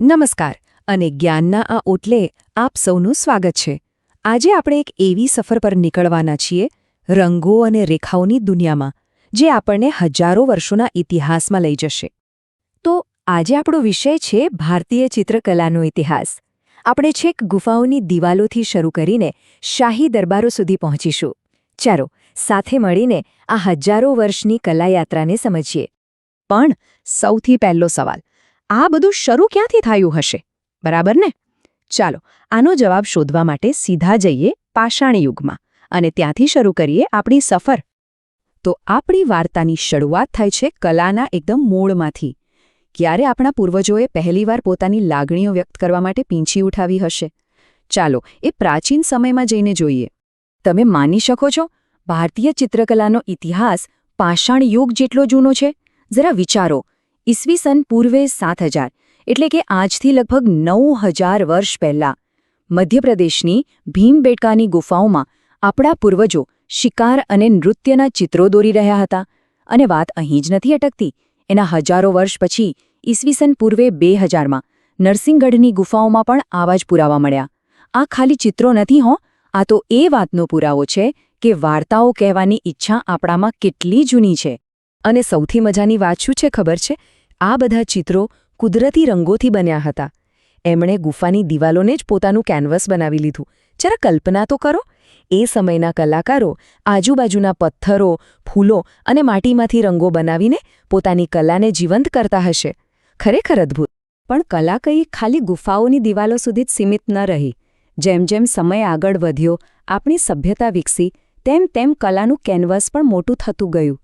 નમસ્કાર અને જ્ઞાનના આ ઓટલે આપ સૌનું સ્વાગત છે. આજે આપણે એક એવી સફર પર નીકળવાના છીએ, રંગો અને રેખાઓની દુનિયામાં, જે આપણને હજારો વર્ષોના ઇતિહાસમાં લઈ જશે. તો આજે આપણો વિષય છે ભારતીય ચિત્રકલાનો ઇતિહાસ. આપણે છેક ગુફાઓની દિવાલોથી શરૂ કરીને શાહી દરબારો સુધી પહોંચીશું. ચાલો, સાથે મળીને આ હજારો વર્ષની કલાયાત્રાને સમજીએ. પણ સૌથી પહેલો સવાલ આ બધું શરૂ ક્યાંથી થયું હશે? બરાબર ને? ચાલો, આનો જવાબ શોધવા માટે સીધા જઈએ પાષાણ યુગમાં અને ત્યાંથી શરૂ કરીએ આપણી સફર. તો આપણી વાર્તાની શરૂઆત થાય છે કલાના એકદમ મૂળમાંથી. ક્યારે આપણા પૂર્વજોએ પહેલીવાર પોતાની લાગણીઓ વ્યક્ત કરવા માટે પીંછી ઉઠાવી હશે? ચાલો, એ પ્રાચીન સમયમાં જઈને જોઈએ. તમે માની શકો છો, ભારતીય ચિત્રકલાનો ઇતિહાસ પાષાણ યુગ જેટલો જૂનો છે? જરા વિચારો. ઈસવીસન પૂર્વે સાત હજાર, એટલે કે આજથી લગભગ નવ હજાર વર્ષ પહેલાં. મધ્યપ્રદેશની ભીમબેટકાની ગુફાઓમાં આપણા પૂર્વજો શિકાર અને નૃત્યના ચિત્રો દોરી રહ્યા હતા. અને વાત અહીં જ નથી અટકતી, એના હજારો વર્ષ પછી ઈસવીસન પૂર્વે બે હજારમાં નરસિંહગઢની ગુફાઓમાં પણ આવા જ પુરાવા મળ્યા. આ ખાલી ચિત્રો નથી હો, આ તો એ વાતનો પુરાવો છે કે વાર્તાઓ કહેવાની ઈચ્છા આપણામાં કેટલી જૂની છે. અને સૌથી મજાની વાત શું છે ખબર છે? આ બધા ચિત્રો કુદરતી રંગોથી બન્યા હતા. એમણે ગુફાની દિવાલોને જ પોતાનું કેનવસ બનાવી લીધું. જરા કલ્પના તો કરો, એ સમયના કલાકારો આજુબાજુના પથ્થરો, ફૂલો અને માટીમાંથી રંગો બનાવીને પોતાની કલાને જીવંત કરતા હશે. ખરેખર અદ્ભુત. પણ કલા કઈ ખાલી ગુફાઓની દિવાલો સુધી જ સીમિત ન રહી. જેમ જેમ સમય આગળ વધ્યો, આપણી સભ્યતા વિકસી, તેમ તેમ કલાનું કેનવસ પણ મોટું થતું ગયું.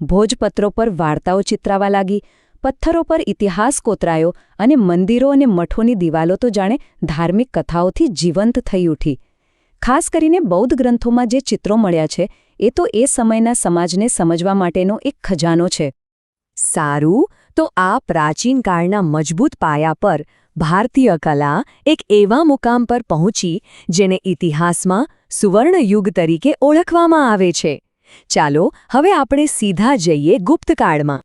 ભોજપત્રો પર વાર્તાઓ ચિતરાવા લાગી પથ્થરો પર ઇતિહાસ કોતરાયો અને મંદિરો અને મઠોની દિવાલો તો જાણે ધાર્મિક કથાઓથી જીવંત થઈ ઉઠી. ખાસ કરીને બૌદ્ધ ગ્રંથોમાં જે ચિત્રો મળ્યા છે, એ તો એ સમયના સમાજને સમજવા માટેનો એક ખજાનો છે. સારું, તો આ પ્રાચીન કાળના મજબૂત પાયા પર ભારતીય કલા એક એવા મુકામ પર પહોંચી, જેને ઇતિહાસમાં સુવર્ણયુગ તરીકે ઓળખવામાં આવે છે. ચાલો, હવે આપણે સીધા જઈએ ગુપ્તકાળમાં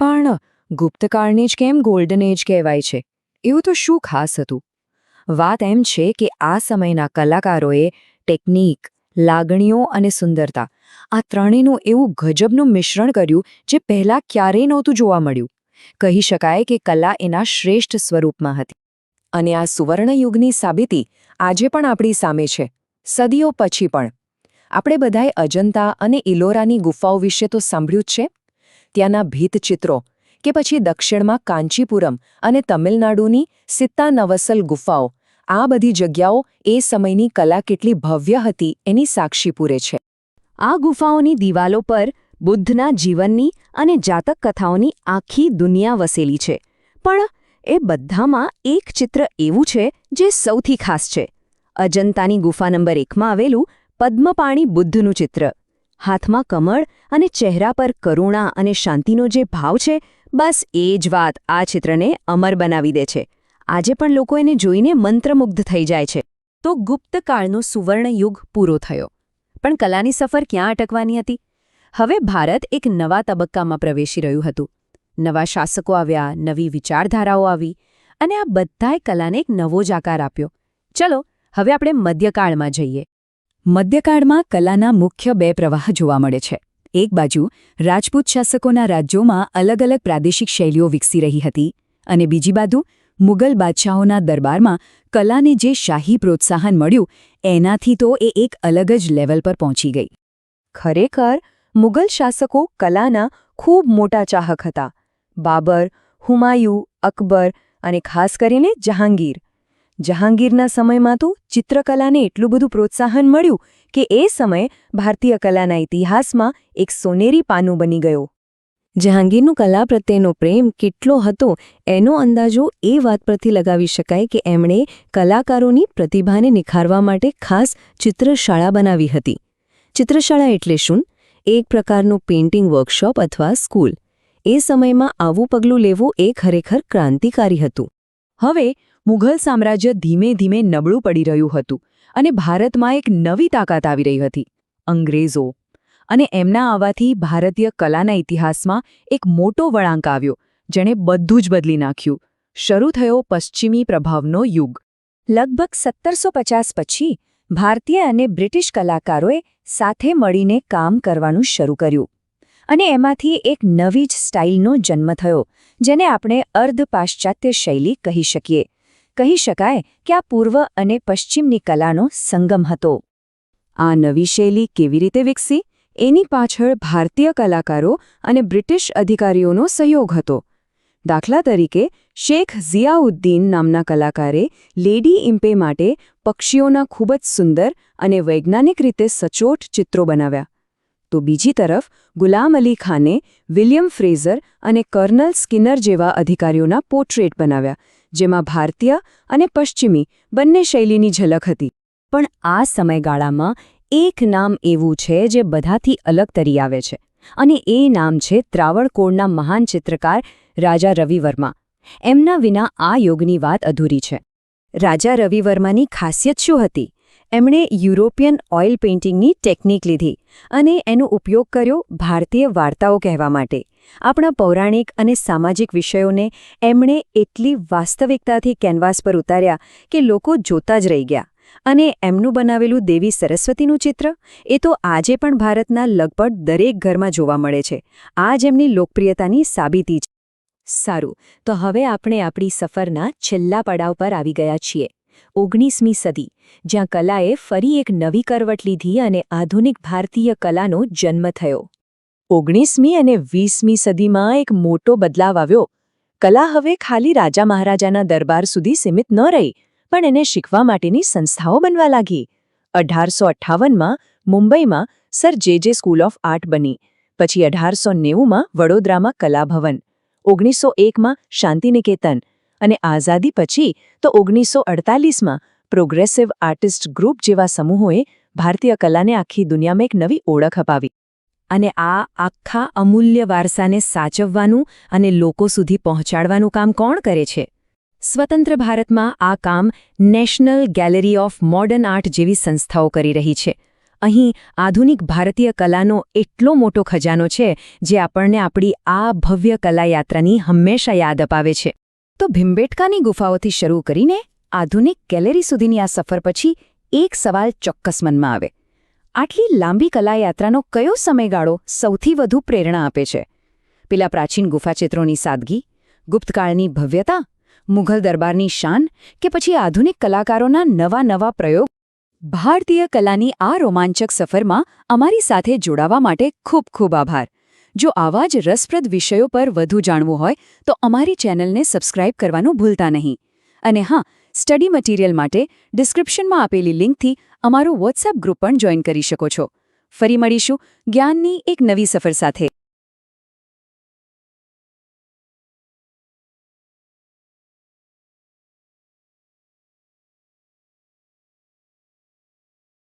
પણ ગુપ્તકાળને જ કેમ ગોલ્ડન એજ કહેવાય છે? એવું તો શું ખાસ હતું? વાત એમ છે કે આ સમયના કલાકારોએ ટેકનિક, લાગણીઓ અને સુંદરતા, આ ત્રણેયનું એવું ગજબનું મિશ્રણ કર્યું જે પહેલાં ક્યારેય નહોતું જોવા મળ્યું. કહી શકાય કે કલા એના શ્રેષ્ઠ સ્વરૂપમાં હતી. અને આ સુવર્ણયુગની સાબિતી આજે પણ આપણી સામે છે. સદીઓ પછી પણ. આપણે બધાએ અજંતા અને ઇલોરાની ગુફાઓ વિશે તો સાંભળ્યું જ છે? ત્યાંના ભીતચિત્રો કે પછી દક્ષિણમાં કાંચીપુરમ અને તમિલનાડુની સિત્તાનવસલ ગુફાઓ. આ બધી જગ્યાઓ એ સમયની કલા કેટલી ભવ્ય હતી એની સાક્ષી પૂરે છે. આ ગુફાઓની દિવાલો પર બુદ્ધના જીવનની અને જાતક કથાઓની આખી દુનિયા વસેલી છે. પણ એ બધામાં એક ચિત્ર એવું છે જે સૌથી ખાસ છે. અજંતાની ગુફા નંબર એકમાં આવેલું પદ્મપાણી બુદ્ધનું ચિત્ર. હાથમાં કમળ અને ચહેરા પર કરુણા અને શાંતિનો જે ભાવ છે બસ એ જ વાત આ ચિત્રને અમર બનાવી દે છે. આજે પણ લોકો એને જોઈને મંત્રમુગ્ધ થઈ જાય છે. તો ગુપ્તકાળનો સુવર્ણ યુગ પૂરો થયો. પણ કલાની સફર ક્યાં અટકવાની હતી? હવે ભારત એક નવા તબક્કામાં પ્રવેશી રહ્યું હતું. નવા શાસકો આવ્યા, નવી વિચારધારાઓ આવી, અને આ બધાએ કલાને એક નવો જ આકાર આપ્યો. ચલો, હવે આપણે મધ્યકાળમાં જઈએ. મધ્યકાળમાં કલાના મુખ્ય બે પ્રવાહ જોવા મળે છે. એક બાજુ, રાજપૂત શાસકોના રાજ્યોમાં અલગ અલગ પ્રાદેશિક શૈલીઓ વિકસી રહી હતી અને બીજી બાજુ, મુગલ બાદશાહોના દરબારમાં કલાને જે શાહી પ્રોત્સાહન મળ્યું, એનાથી તો એ એક અલગ જ લેવલ પર પહોંચી ગઈ. ખરેખર, મુગલ શાસકો કલાના ખૂબ મોટા ચાહક હતા. બાબર, હુમાયુ, અકબર અને ખાસ કરીને જહાંગીર. જહાંગીરના સમયમાં તો ચિત્રકલાને એટલું બધું પ્રોત્સાહન મળ્યું કે એ સમયે ભારતીય કલાના ઇતિહાસમાં એક સોનેરી પાનું બની ગયો. જહાંગીરનું કલા પ્રત્યેનો પ્રેમ કેટલો હતો એનો અંદાજો એ વાત પરથી લગાવી શકાય કે એમણે કલાકારોની પ્રતિભાને નિખારવા માટે ખાસ ચિત્રશાળા બનાવી હતી. ચિત્રશાળા એટલે શું? એક પ્રકારનું પેઇન્ટિંગ વર્કશોપ અથવા સ્કૂલ. એ સમયમાં આવું પગલું લેવું એ ખરેખર ક્રાંતિકારી હતું. હવે મુઘલ સામ્રાજ્ય ધીમે ધીમે નબળું પડી રહ્યું હતું અને ભારતમાં એક નવી તાકાત આવી રહી હતી, અંગ્રેજો. અને એમના આવવાથી ભારતીય કલાના ઇતિહાસમાં એક મોટો વળાંક આવ્યો, જેણે બધું જ બદલી નાખ્યું. શરૂ થયો પશ્ચિમી પ્રભાવનો યુગ. લગભગ સત્તરસો પચાસ પછી, ભારતીય અને બ્રિટિશ કલાકારોએ સાથે મળીને કામ કરવાનું શરૂ કર્યું. અને એમાંથી એક નવી જ સ્ટાઇલનો જન્મ થયો, જેને આપણે અર્ધ પાશ્ચાત્ય શૈલી કહી શકીએ. કહી શકાય કે આ પૂર્વ અને પશ્ચિમની કલાનો સંગમ હતો. આ નવી શૈલી કેવી રીતે વિકસી? એની પાછળ ભારતીય કલાકારો અને બ્રિટિશ અધિકારીઓનો સહયોગ હતો. દાખલા તરીકે, શેખ ઝિયાઉદ્દીન નામના કલાકારે લેડી ઇમ્પે માટે પક્ષીઓના ખૂબ જ સુંદર અને વૈજ્ઞાનિક રીતે સચોટ ચિત્રો બનાવ્યા. તો બીજી તરફ, ગુલામ અલી ખાને વિલિયમ ફ્રેઝર અને કર્નલ સ્કિનર જેવા અધિકારીઓના પોર્ટ્રેટ બનાવ્યા, જેમાં ભારતીય અને પશ્ચિમી બંને શૈલીની ઝલક હતી. પણ આ સમયગાળામાં એક નામ એવું છે જે બધાથી અલગ તરી આવે છે, અને એ નામ છે ત્રાવણકોણના મહાન ચિત્રકાર રાજા રવિવર્મા. એમના વિના આ યોગની વાત અધૂરી છે. રાજા રવિવર્માની ખાસિયત શું હતી? એમણે યુરોપિયન ઓઇલ પેઇન્ટિંગની ટેકનિક લીધી અને એનો ઉપયોગ કર્યો ભારતીય વાર્તાઓ કહેવા માટે. આપણા પૌરાણિક અને સામાજિક વિષયોને એમણે એટલી વાસ્તવિકતાથી કેનવાસ પર ઉતાર્યા કે લોકો જોતા જ રહી ગયા. અને એમનું બનાવેલું દેવી સરસ્વતીનું ચિત્ર, એ તો આજે પણ ભારતના લગભગ દરેક ઘરમાં જોવા મળે છે. આ જ એમની લોકપ્રિયતાની સાબિતી છે. સારું, તો હવે આપણે આપણી સફરના છેલ્લા પડાવ પર આવી ગયા છીએ. ઓગણીસમી સદી, જ્યાં કલાએ ફરી એક નવી કરવટ લીધી અને આધુનિક ભારતીય કલાનો જન્મ થયો. ઓગણીસમી અને વીસમી સદીમાં એક મોટો બદલાવ આવ્યો. કલા હવે ખાલી રાજા મહારાજાના દરબાર સુધી સીમિત ન રહી, પણ એને શીખવા માટેની સંસ્થાઓ બનવા લાગી. અઢારસો અઠ્ઠાવનમાં મુંબઈમાં સર જે જે સ્કૂલ ઓફ આર્ટ બની, પછી અઢારસો નેવુંમાં વડોદરામાં કલાભવન ઓગણીસો એકમાં શાંતિનિકેતન અને આઝાદી પછી તો ઓગણીસો અડતાલીસમાં પ્રોગ્રેસિવ આર્ટિસ્ટ ગ્રુપ જેવા સમૂહોએ ભારતીય કલાને આખી દુનિયામાં એક નવી ઓળખ અપાવી. અને આ આખા અમૂલ્ય વારસાને સાચવવાનું અને લોકો સુધી પહોંચાડવાનું કામ કોણ કરે છે? સ્વતંત્ર ભારતમાં આ કામ national gallery of modern art જેવી સંસ્થાઓ કરી રહી છે. અહીં આધુનિક ભારતીય કલાનો એટલો મોટો ખજાનો છે જે આપણને આપણી આ ભવ્ય કલાયાત્રાની હંમેશા યાદ અપાવે છે. તો ભીમબેટકાની ગુફાઓથી શરૂ કરીને આધુનિક ગેલેરી સુધીની આ સફર પછી એક સવાલ ચોક્કસ મનમાં આવે. આટલી લાંબી કલાયાત્રાનો કયો સમયગાળો સૌથી વધુ પ્રેરણા આપે છે? પેલા પ્રાચીન ગુફાચિત્રોની સાદગી, ગુપ્તકાળની ભવ્યતા, મુઘલ દરબારની શાન કે પછી આધુનિક કલાકારોના નવા નવા પ્રયોગ? ભારતીય કલાની આ રોમાંચક સફરમાં અમારી સાથે જોડાવા માટે ખૂબ ખૂબ આભાર. જો આવા જ રસપ્રદ વિષયો પર વધુ જાણવું હોય, તો અમારી ચેનલને સબસ્ક્રાઇબ કરવાનું ભૂલતા નહીં. અને હા, સ્ટડી મટીરિયલ માટે ડિસ્ક્રિપ્શનમાં આપેલી લિંકથી અમારું વોટ્સએપ ગ્રુપ પણ જોઈન કરી શકો છો. ફરી મળીશું જ્ઞાનની એક નવી સફર સાથે.